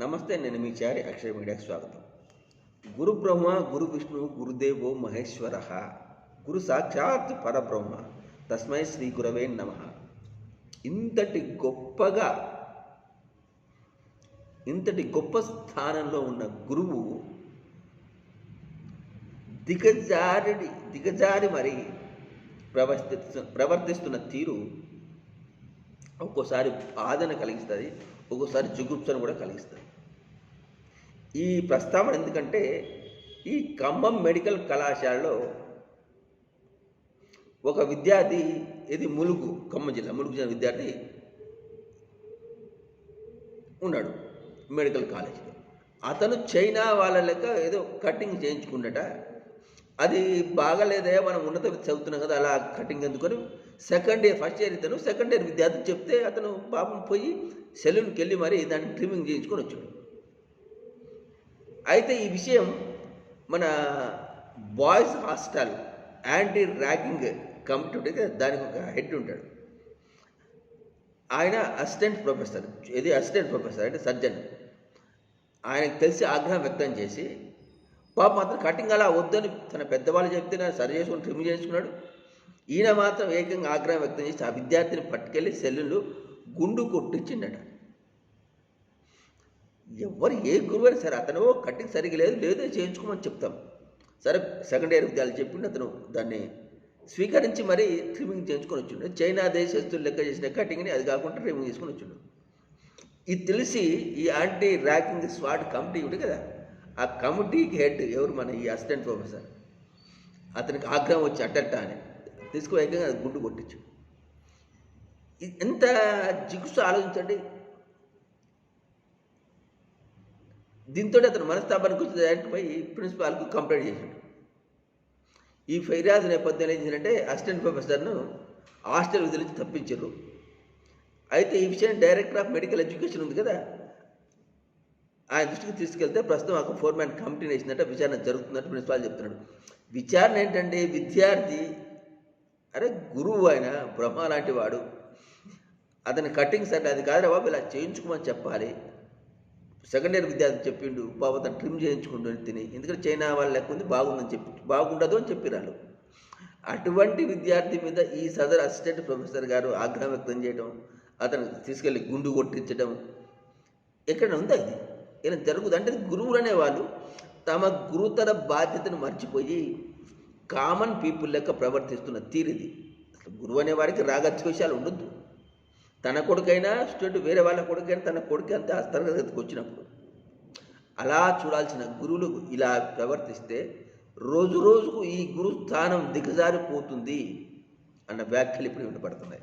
నమస్తే నేను మీ చారి అక్షయ మీడియాకి స్వాగతం. గురు బ్రహ్మ గురు విష్ణు గురుదేవో మహేశ్వర. గురు సాక్షాత్ పరబ్రహ్మ. తస్మై శ్రీ గురవే నమ. ఇంతటి గొప్పగా ఇంతటి గొప్ప స్థానంలో ఉన్న గురువు దిగజారిడి దిగజారి మరి ప్రవర్తిస్తు ప్రవర్తిస్తున్న తీరు ఒక్కోసారి బాధను కలిగిస్తుంది. ఒక్కోసారి జుగుప్సను కూడా కలిగిస్తుంది ఈ ప్రస్తావన ఎందుకంటే ఈ ఖమ్మం మెడికల్ కళాశాలలో ఒక విద్యార్థి ఇది ములుగు ఖమ్మం జిల్లా ములుగు జిల్లా విద్యార్థి ఉన్నాడు మెడికల్ కాలేజీలో. అతను చైనా వాళ్ళ లెక్క ఏదో కటింగ్ చేయించుకున్నట అది బాగలేదే మనం ఉన్నత చదువుతున్నాం కదా అలా కటింగ్ అందుకొని సెకండ్ ఇయర్ ఫస్ట్ ఇయర్ ఇతను సెకండ్ ఇయర్ విద్యార్థి చెప్తే అతను పాపం పోయి సెలూన్కి వెళ్ళి మరి దాన్ని ట్రిమ్మింగ్ చేయించుకొని వచ్చాడు. అయితే ఈ విషయం మన boys hostel anti ragging committee ఉంటుంది దానికి ఒక హెడ్ ఉంటాడు. ఆయన అసిస్టెంట్ ప్రొఫెసర్ ఇది అసిస్టెంట్ ప్రొఫెసర్ అంటే సర్జన్ ఆయనకు తెలిసి ఆగ్రహం వ్యక్తం చేసి పాప మాత్రం కటింగ్ అలా వద్దని తన పెద్దవాళ్ళు చెప్తే నేను సరి చేసుకుని ట్రిమ్ చేసుకున్నాడు. ఈయన మాత్రం ఏకంగా ఆగ్రహం వ్యక్తం చేసి ఆ విద్యార్థిని పట్టుకెళ్ళి సెల్లులు గుండు కొట్టించిండట. ఎవరు ఏ గురువు అయినా సరే అతను కటింగ్ సరిగ్గా లేదు లేదో చేయించుకోమని చెప్తాం. సరే సెకండ్ ఇయర్ విద్యార్థులు చెప్పిండు అతను దాన్ని స్వీకరించి మరీ ట్రిమ్మింగ్ చేయించుకొని వచ్చిండు. చైనా దేశస్తులు లెక్క చేసిన కటింగ్ని అది కాకుండా ట్రిమ్మింగ్ చేసుకొని వచ్చిండు. ఇది తెలిసి ఈ యాంటీ ర్యాకింగ్ స్వాట్ కమిటీ ఉంది కదా ఆ కమిటీకి హెడ్ ఎవరు? మన ఈ అసిస్టెంట్ ప్రొఫెసర్. అతనికి ఆగ్రహం వచ్చి అట్టట్ట అని. తీసుకుని ఏకంగా అది గుండు కొట్టించు. ఎంత జిగుసు ఆలోచించండి. దీంతో అతను మనస్తాపానికి వచ్చి డైరెక్ట్ పోయి ప్రిన్సిపాల్కు కంప్లైంట్ చేశాడు. ఈ ఫైరాజ్ నేపథ్యంలో ఏం చేసిందంటే అసిస్టెంట్ ప్రొఫెసర్ను హాస్టల్ వదిలించి తప్పించారు. అయితే ఈ విషయం డైరెక్టర్ ఆఫ్ మెడికల్ ఎడ్యుకేషన్ ఉంది కదా ఆయన దృష్టికి తీసుకెళ్తే ప్రస్తుతం ఒక ఫోర్ మ్యాన్ కమిటీని వేసినట్ట విచారణ జరుగుతున్నట్టు ప్రిన్సిపాల్ చెప్తున్నాడు. విచారణ ఏంటంటే విద్యార్థి అరే గురువు ఆయన బ్రహ్మ లాంటి వాడు. అతని కటింగ్ సరే అది కాదురా బాబు ఇలా చేయించుకోమని చెప్పాలి. సెకండ్ ఇయర్ విద్యార్థి చెప్పిండు బాబు అతను ట్రిమ్ చేయించుకుంటుంది తిని ఎందుకంటే చైనా వాళ్ళ లెక్క ఉంది బాగుందని చెప్పి బాగుండదు అని చెప్పిరాళ్ళు. అటువంటి విద్యార్థి మీద ఈ సదర్ అసిస్టెంట్ ప్రొఫెసర్ గారు ఆగ్రహం వ్యక్తం చేయడం అతను తీసుకెళ్ళి గుండు కొట్టించడం ఎక్కడ ఉందా ఇది? ఇలా జరుగుతుంది అంటే గురువులు అనేవాళ్ళు తమ గురుతర బాధ్యతను మర్చిపోయి కామన్ పీపుల్ లెక్క ప్రవర్తిస్తున్న తీరిది. అసలు గురువు అనే వారికి రాగద్వేషాలు ఉండొద్దు. తన కొడుకైనా స్టూడెంట్ వేరే వాళ్ళ కొడుకైనా తన కొడుకు అంతే ఆ తరగతికి వచ్చినప్పుడు. అలా చూడాల్సిన గురువులు ఇలా ప్రవర్తిస్తే రోజు రోజుకు ఈ గురు స్థానం దిగజారిపోతుంది అన్న వ్యాఖ్యలు ఇప్పుడు వినపడుతున్నాయి.